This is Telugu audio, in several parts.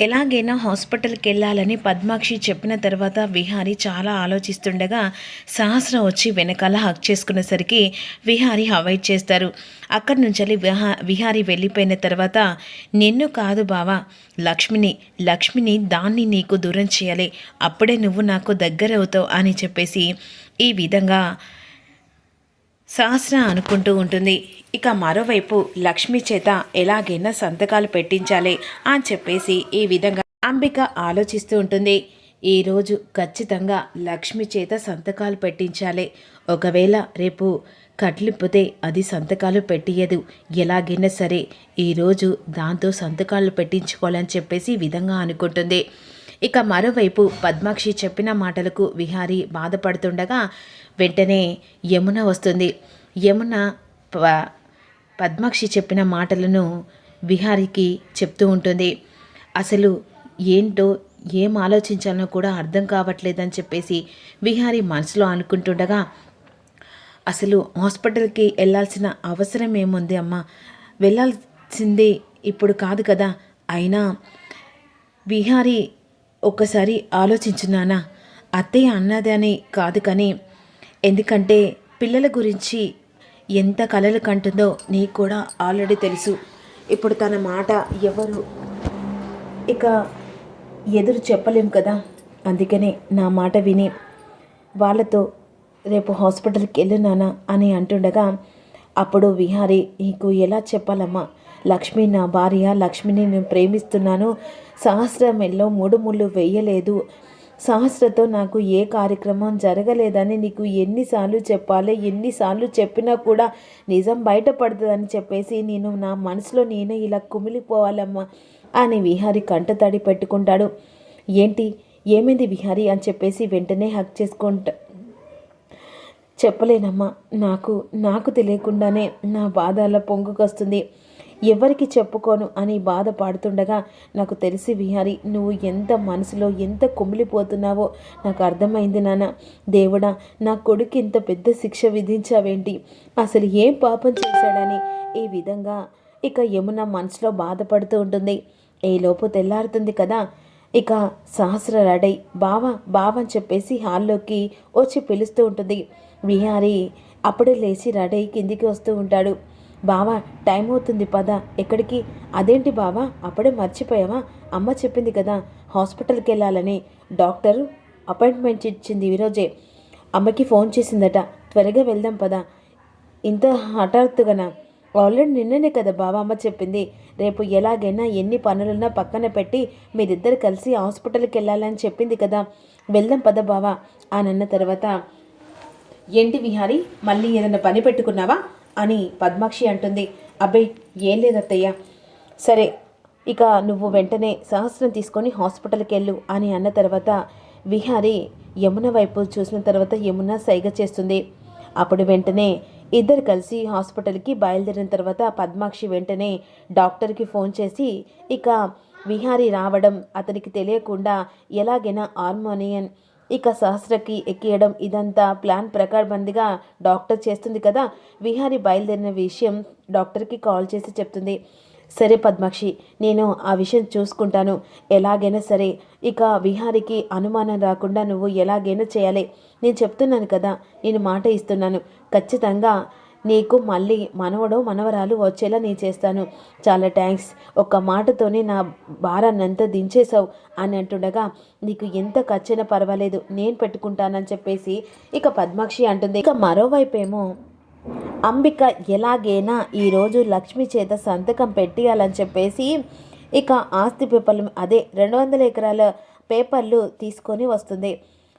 ఎలాగైనా హాస్పిటల్కి వెళ్ళాలని పద్మాక్షి చెప్పిన తర్వాత విహారి చాలా ఆలోచిస్తుండగా సహస్రం వచ్చి వెనకాల హక్ చేసుకునేసరికి విహారి అవాయిడ్ చేస్తారు. అక్కడి నుంచి విహా విహారి వెళ్ళిపోయిన తర్వాత నిన్ను కాదు బావా లక్ష్మిని లక్ష్మిని దాన్ని నీకు దూరం చేయాలి. అప్పుడే నువ్వు నాకు దగ్గర అవుతావు అని చెప్పేసి ఈ విధంగా సహస్ర అనుకుంటూ ఉంటుంది. ఇక మరోవైపు లక్ష్మి చేత ఎలాగైనా సంతకాలు పెట్టించాలి అని చెప్పేసి ఈ విధంగా అంబిక ఆలోచిస్తూ ఉంటుంది. ఈరోజు ఖచ్చితంగా లక్ష్మి చేత సంతకాలు పెట్టించాలి. ఒకవేళ రేపు కట్లిపోతే అది సంతకాలు పెట్టియదు ఎలాగైనా సరే ఈరోజు దాంతో సంతకాలు పెట్టించుకోవాలని చెప్పేసి విధంగా అనుకుంటుంది. ఇక మరోవైపు పద్మాక్షి చెప్పిన మాటలకు విహారీ బాధపడుతుండగా వెంటనే యమున వస్తుంది. యమున ప- పద్మాక్షి చెప్పిన మాటలను విహారికి చెప్తూ ఉంటుంది. అసలు ఏంటో ఏం ఆలోచించాలనో కూడా అర్థం కావట్లేదని చెప్పేసి విహారి మనసులో అనుకుంటుండగా అసలు హాస్పిటల్కి వెళ్ళాల్సిన అవసరం ఏముంది అమ్మా? వెళ్ళాల్సిందే ఇప్పుడు కాదు కదా? అయినా విహారీ ఒక్కసారి ఆలోచించున్నానా? అత్తయ్య అన్నది అని కాదు కానీ ఎందుకంటే పిల్లల గురించి ఎంత కలలు కంటుందో నీకు కూడా ఆల్రెడీ తెలుసు. ఇప్పుడు తన మాట ఎవరు? ఇక ఎదురు చెప్పలేం కదా. అందుకనే నా మాట విని వాళ్ళతో రేపు హాస్పిటల్కి వెళ్ళినానా అని అంటుండగా అప్పుడు విహారీ నీకు ఎలా చెప్పాలమ్మా? లక్ష్మి నా భార్య లక్ష్మిని నేను ప్రేమిస్తున్నాను. సహస్రమెల్లో మూడు ముళ్ళు వెయ్యలేదు సహస్రతో నాకు ఏ కార్యక్రమం జరగలేదని నీకు ఎన్నిసార్లు చెప్పాలి ఎన్నిసార్లు చెప్పినా కూడా నిజం బయటపడుతుందని చెప్పేసి నేను నా మనసులో నేనే ఇలా కుమిలిపోవాలమ్మా అని విహారి కంటతడి పెట్టుకుంటాడు. ఏంటి? ఏమైంది విహారి? అని చెప్పేసి వెంటనే హక్ చేసుకుంటా చెప్పలేనమ్మా. నాకు నాకు తెలియకుండానే నా బాధ అలా పొంగుకొస్తుంది ఎవరికి చెప్పుకోను అని బాధపడుతుండగా నాకు తెలిసి విహారి నువ్వు ఎంత మనసులో ఎంత కుమిలిపోతున్నావో నాకు అర్థమైంది నాన్న. దేవుడా నా కొడుకు ఇంత పెద్ద శిక్ష విధించావేంటి? అసలు ఏం పాపం చేశాడని? ఈ విధంగా ఇక యమున మనసులో బాధపడుతూ ఉంటుంది. ఏలోపు తెల్లారుతుంది కదా. ఇక సహస్ర రడై బావా బావ అని చెప్పేసి హాల్లోకి వచ్చి పిలుస్తూ ఉంటుంది. విహారి అప్పుడే లేచి రడై కిందికి వస్తూ ఉంటాడు. బావా టైం అవుతుంది పద. ఎక్కడికి? అదేంటి బావా? అప్పుడే మర్చిపోయావా? అమ్మ చెప్పింది కదా హాస్పిటల్కి వెళ్ళాలని. డాక్టర్ అపాయింట్మెంట్ ఇచ్చింది ఈరోజే. అమ్మకి ఫోన్ చేసిందట. త్వరగా వెళ్దాం పద. ఇంత హఠాత్తుగానా? ఆల్రెడీ నిన్ననే కదా బావా అమ్మ చెప్పింది. రేపు ఎలాగైనా ఎన్ని పనులున్నా పక్కన పెట్టి మీరిద్దరు కలిసి హాస్పిటల్కి వెళ్ళాలని చెప్పింది కదా. వెళ్దాం పద బావా. అని అన్న తర్వాత ఏంటి విహారి మళ్ళీ ఏదైనా పని పెట్టుకున్నావా? అని పద్మాక్షి అంటుంది. అబ్బే ఏం లేదత్తయ్య. సరే ఇక నువ్వు వెంటనే సహస్రం తీసుకొని హాస్పిటల్కి వెళ్ళు అని అన్న తర్వాత విహారి యమున వైపు చూసిన తర్వాత యమున సైగ చేస్తుంది. అప్పుడు వెంటనే ఇద్దరు కలిసి హాస్పిటల్కి బయలుదేరిన తర్వాత పద్మాక్షి వెంటనే డాక్టర్కి ఫోన్ చేసి ఇక విహారీ రావడం అతనికి తెలియకుండా ఎలాగైనా హార్మోనియన్ ఇక సహస్రకి ఎక్కియడం ఇదంతా ప్లాన్ ప్రకారబందిగా డాక్టర్ చేస్తుంది కదా. విహారీ బయలుదేరిన విషయం డాక్టర్కి కాల్ చేసి చెప్తుంది. సరే పద్మాక్షి నేను ఆ విషయం చూసుకుంటాను. ఎలాగైనా సరే ఇక విహారికి అనుమానం రాకుండా నువ్వు ఎలాగైనా చేయాలి. నేను చెప్తున్నాను కదా నేను మాట ఇస్తున్నాను. ఖచ్చితంగా నీకు మళ్ళీ మనవడో మనవరాలు వచ్చేలా నేను చేస్తాను. చాలా థ్యాంక్స్ ఒక్క మాటతోనే నా భారాన్నంతా దించేశావు అని అంటుండగా నీకు ఎంత ఖర్చైనా పర్వాలేదు నేను పెట్టుకుంటానని చెప్పేసి ఇక పద్మాక్షి అంటుంది. ఇక మరోవైపు ఏమో అంబిక ఎలాగైనా ఈరోజు లక్ష్మి చేత సంతకం పెట్టియాలని చెప్పేసి ఇక ఆస్తి పేపర్లు అదే రెండు వందల ఎకరాల పేపర్లు తీసుకొని వస్తుంది.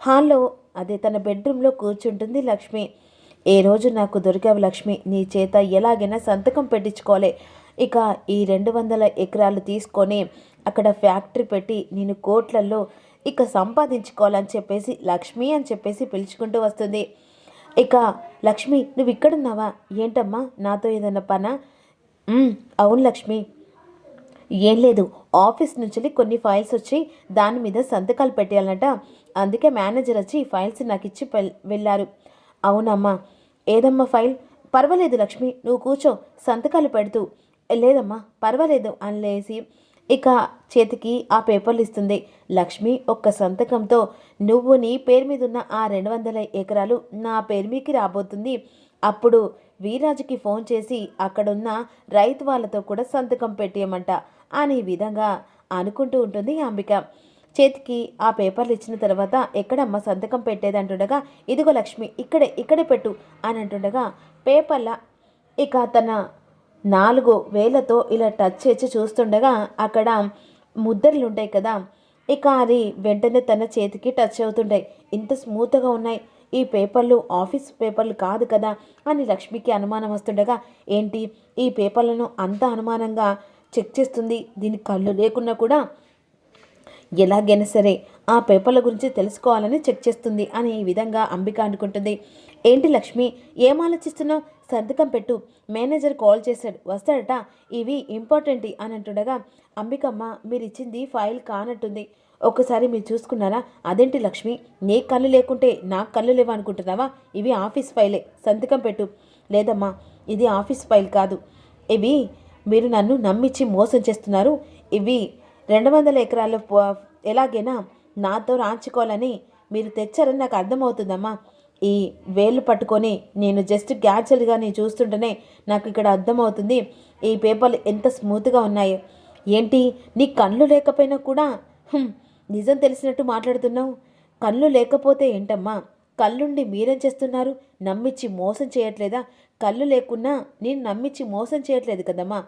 హాల్లో అదే తన బెడ్రూమ్లో కూర్చుంటుంది లక్ష్మి. ఏ రోజు నాకు దొరికావు లక్ష్మి నీ చేత ఎలాగైనా సంతకం పెట్టించుకోలే. ఇక ఈ రెండు వందల ఎకరాలు తీసుకొని అక్కడ ఫ్యాక్టరీ పెట్టి నేను కోట్లలో ఇక సంపాదించుకోవాలని చెప్పేసి లక్ష్మి అని చెప్పేసి పిలుచుకుంటూ వస్తుంది. ఇక లక్ష్మి నువ్వు ఇక్కడున్నావా? ఏంటమ్మా? నాతో ఏదైనా పనా? అవును లక్ష్మి. ఏం లేదు ఆఫీస్ నుంచి కొన్ని ఫైల్స్ వచ్చి దాని మీద సంతకాలు పెట్టాలన్నట అందుకే మేనేజర్ వచ్చి ఈ ఫైల్స్ నాకు ఇచ్చి వెళ్ళారు. అవునమ్మా. ఏదమ్మా ఫైల్? పర్వాలేదు లక్ష్మి నువ్వు కూర్చో సంతకాలు పెడుతూ. లేదమ్మా పర్వాలేదు అనలేసి ఇక చేతికి ఆ పేపర్లు ఇస్తుంది. లక్ష్మి ఒక్క సంతకంతో నువ్వు నీ పేరు మీద ఉన్న ఆ రెండు వందల ఎకరాలు నా పేరు మీకి రాబోతుంది. అప్పుడు వీరాజుకి ఫోన్ చేసి అక్కడున్న రైతు వాళ్ళతో కూడా సంతకం పెట్టేయమంట అనే విధంగా అనుకుంటూ ఉంటుంది అంబిక. చేతికి ఆ పేపర్లు ఇచ్చిన తర్వాత ఎక్కడమ్మ సంతకం పెట్టేది అంటుండగా ఇదిగో లక్ష్మి ఇక్కడే ఇక్కడే పెట్టు అని అంటుండగా పేపర్ల ఇక తన నాలుగు వేలతో ఇలా టచ్ చేసి చూస్తుండగా అక్కడ ముద్దర్లు ఉంటాయి కదా ఇక అది వెంటనే తన చేతికి టచ్ అవుతుంటాయి. ఇంత స్మూత్గా ఉన్నాయి. ఈ పేపర్లు ఆఫీస్ పేపర్లు కాదు కదా అని లక్ష్మికి అనుమానం వస్తుండగా ఏంటి? ఈ పేపర్లను అంత అనుమానంగా చెక్ చేస్తుంది. దీని కళ్ళు లేకున్నా కూడా ఎలాగైనా సరే ఆ పేపర్ల గురించి తెలుసుకోవాలని చెక్ చేస్తుంది అని ఈ విధంగా అంబిక అనుకుంటుంది. ఏంటి లక్ష్మి? ఏం ఆలోచిస్తున్నావు? సంతకం పెట్టు. మేనేజర్ కాల్ చేశాడు. వస్తాడట. ఇవి ఇంపార్టెంట్ అని అంటుండగా అంబికమ్మ మీరు ఇచ్చింది ఫైల్ కానట్టుంది. ఒక్కసారి మీరు చూసుకున్నారా? అదేంటి లక్ష్మి? నీ కళ్ళు లేకుంటే నాకు కళ్ళు లేవు అనుకుంటున్నావా? ఇవి ఆఫీస్ ఫైలే. సంతకం పెట్టు. లేదమ్మా ఇది ఆఫీస్ ఫైల్ కాదు. ఇవి మీరు నన్ను నమ్మించి మోసం చేస్తున్నారు. ఇవి రెండు వందల ఎకరాలు ఎలాగైనా నాతో రాంచుకోవాలని మీరు తెచ్చారని నాకు అర్థమవుతుందమ్మా. ఈ వేళ్ళు పట్టుకొని నేను జస్ట్ గ్యాచువల్గా నేను చూస్తుంటేనే నాకు ఇక్కడ అర్థమవుతుంది. ఈ పేపర్లు ఎంత స్మూత్గా ఉన్నాయి. ఏంటి నీ కళ్ళు లేకపోయినా కూడా నిజం తెలిసినట్టు మాట్లాడుతున్నావు? కళ్ళు లేకపోతే ఏంటమ్మా? కళ్ళుండి మీరేం చేస్తున్నారు? నమ్మించి మోసం చేయట్లేదా? కళ్ళు లేకున్నా నేను నమ్మించి మోసం చేయట్లేదు కదమ్మా.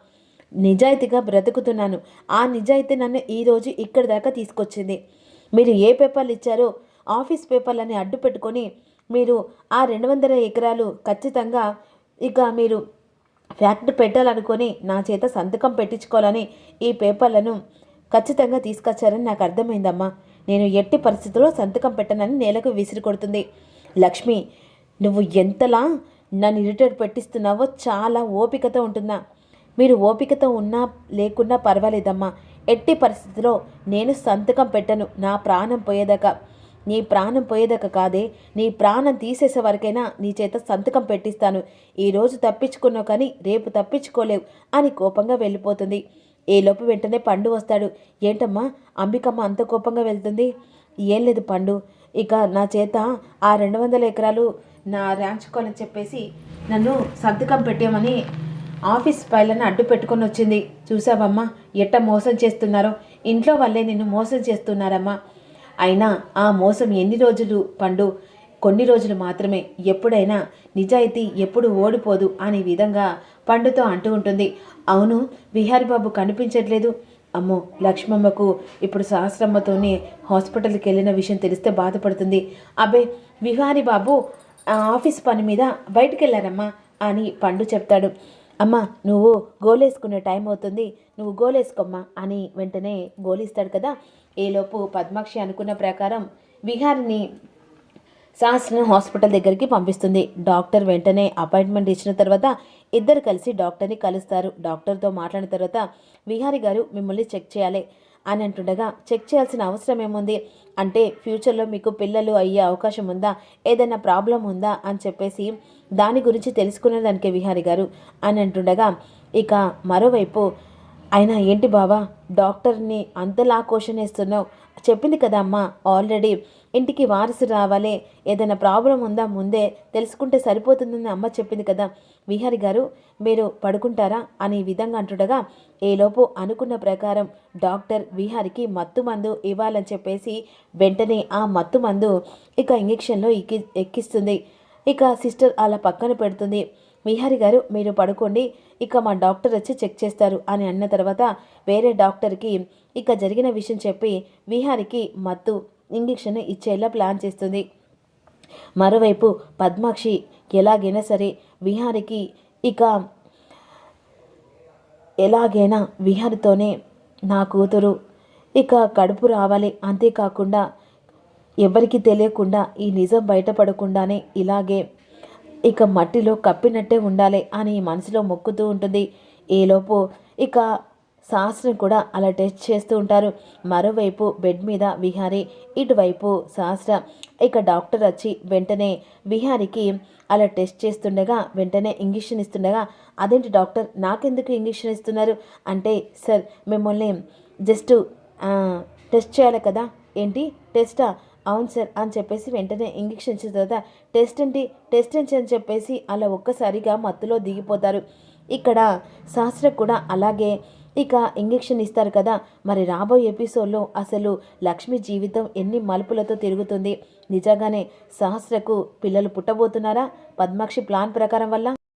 నిజాయితీగా బ్రతుకుతున్నాను. ఆ నిజాయితీ నన్ను ఈరోజు ఇక్కడి దాకా తీసుకొచ్చింది. మీరు ఏ పేపర్లు ఇచ్చారో ఆఫీస్ పేపర్లని అడ్డు పెట్టుకొని మీరు ఆ రెండు వందల ఎకరాలు ఖచ్చితంగా ఇక మీరు ఫ్యాక్టరీ పెట్టాలనుకొని నా చేత సంతకం పెట్టించుకోవాలని ఈ పేపర్లను ఖచ్చితంగా తీసుకొచ్చారని నాకు అర్థమైందమ్మా. నేను ఎట్టి పరిస్థితుల్లో సంతకం పెట్టనని నేలకు విసిరి కొడుతుంది. లక్ష్మి నువ్వు ఎంతలా నన్ను ఇరిటేట్ పెట్టిస్తున్నావో చాలా ఓపికతో ఉంటుందా మీరు ఓపికతో ఉన్నా లేకున్నా పర్వాలేదమ్మా. ఎట్టి పరిస్థితిలో నేను సంతకం పెట్టను. నా ప్రాణం పోయేదాకా. నీ ప్రాణం పోయేదాకా కాదే. నీ ప్రాణం తీసేసే వరకైనా నీ చేత సంతకం పెట్టిస్తాను. ఈరోజు తప్పించుకున్నావు కానీ రేపు తప్పించుకోలేవు అని కోపంగా వెళ్ళిపోతుంది. ఏలోపు వెంటనే పండు వస్తాడు. ఏంటమ్మా? అంబికమ్మ అంత కోపంగా వెళ్తుంది. ఏం లేదు పండు. ఇక నా చేత ఆ రెండు వందల ఎకరాలు నా రాంచుకోవాలని చెప్పేసి నన్ను సంతకం పెట్టామని ఆఫీస్ ఫైళ్ళని అడ్డు పెట్టుకొని వచ్చింది. చూసావమ్మా ఎట్ట మోసం చేస్తున్నారో. ఇంట్లో వాళ్ళే నిన్ను మోసం చేస్తున్నారమ్మా. అయినా ఆ మోసం ఎన్ని రోజులు? పండు కొన్ని రోజులు మాత్రమే. ఎప్పుడైనా నిజాయితీ ఎప్పుడు ఓడిపోదు అనే విధంగా పండుతో అంటూ ఉంటుంది. అవును విహారి బాబు కనిపించట్లేదు. అమ్మో లక్ష్మమ్మకు ఇప్పుడు సహస్రమ్మతోనే హాస్పిటల్కి వెళ్ళిన విషయం తెలిస్తే బాధపడుతుంది. అబ్బే విహారి బాబు ఆ ఆఫీస్ పని మీద బయటికి వెళ్ళారమ్మా అని పండు చెప్తాడు. అమ్మా నువ్వు గోలేసుకునే టైం అవుతుంది. నువ్వు గోలేసుకోమ్మా అని వెంటనే గోలిస్తాడు కదా. ఈలోపు పద్మాక్షి అనుకున్న ప్రకారం విహారిని సహస్రం హాస్పిటల్ దగ్గరికి పంపిస్తుంది. డాక్టర్ వెంటనే అపాయింట్మెంట్ ఇచ్చిన తర్వాత ఇద్దరు కలిసి డాక్టర్ని కలుస్తారు. డాక్టర్తో మాట్లాడిన తర్వాత విహారి గారు మిమ్మల్ని చెక్ చేయాలి. అని అంటుండగా చెక్ చేయాల్సిన అవసరం ఏముంది? అంటే ఫ్యూచర్లో మీకు పిల్లలు అయ్యే అవకాశం ఉందా? ఏదైనా ప్రాబ్లం ఉందా? అని చెప్పేసి దాని గురించి తెలుసుకునేదానికే విహారి గారు అని అంటుండగా ఇక మరోవైపు అయినా ఏంటి బావా డాక్టర్ని అంతలా క్వశ్చన్ వేస్తున్నావు? చెప్పింది కదా అమ్మ. ఆల్రెడీ ఇంటికి వారసు రావాలి. ఏదైనా ప్రాబ్లం ఉందా ముందే తెలుసుకుంటే సరిపోతుందని అమ్మ చెప్పింది కదా. విహారి గారు మీరు పడుకుంటారా? అని విధంగా అంటుండగా ఏలోపు అనుకున్న ప్రకారం డాక్టర్ విహారికి మత్తు మందు ఇవ్వాలని చెప్పేసి వెంటనే ఆ మత్తు మందు ఇక ఇంజెక్షన్లో ఎక్కి ఎక్కిస్తుంది. ఇక సిస్టర్ అలా పక్కన పెడుతుంది. విహారి గారు మీరు పడుకోండి ఇక మా డాక్టర్ వచ్చి చెక్ చేస్తారు అని అన్న తర్వాత వేరే డాక్టర్కి ఇక జరిగిన విషయం చెప్పి విహారికి మత్తు ఇంజెక్షన్ ఇచ్చేలా ప్లాన్ చేస్తుంది. మరోవైపు పద్మాక్షి ఎలాగైనా సరే విహారికి ఇక ఎలాగైనా విహారితోనే నా కూతురు ఇక కడుపు రావాలి. అంతేకాకుండా ఎవరికి తెలియకుండా ఈ నిజం బయటపడకుండానే ఇలాగే ఇక మట్టిలో కప్పినట్టే ఉండాలి అని మనసులో మొక్కుతూ ఉంటుంది. ఈలోపు ఇక శాస్త్రం కూడా అలా టెస్ట్ చేస్తూ ఉంటారు. మరోవైపు బెడ్ మీద విహారి ఇటువైపు శాస్త్ర. ఇక డాక్టర్ వచ్చి వెంటనే విహారికి అలా టెస్ట్ చేస్తుండగా వెంటనే ఇంజక్షన్ ఇస్తుండగా అదేంటి డాక్టర్ నాకెందుకు ఇంజక్షన్ ఇస్తున్నారు? అంటే సార్ మిమ్మల్ని జస్ట్ టెస్ట్ చేయాలి కదా. ఏంటి? టెస్టా? అవును సార్ అని చెప్పేసి వెంటనే ఇంజక్షన్ ఇచ్చిన తర్వాత టెస్ట్ ఏంటి టెస్ట్ ఏంటి అని చెప్పేసి అలా ఒక్కసారిగా మత్తులో దిగిపోతారు. ఇక్కడ శాస్త్ర కూడా అలాగే ఇక ఇంజెక్షన్ ఇస్తారు కదా మరి రాబోయే ఎపిసోడ్లో అసలు లక్ష్మి జీవితం ఎన్ని మలుపులతో తిరుగుతుంది? నిజంగానే సహస్రకు పిల్లలు పుట్టబోతున్నారా? పద్మాక్షి ప్లాన్ ప్రకారం వల్ల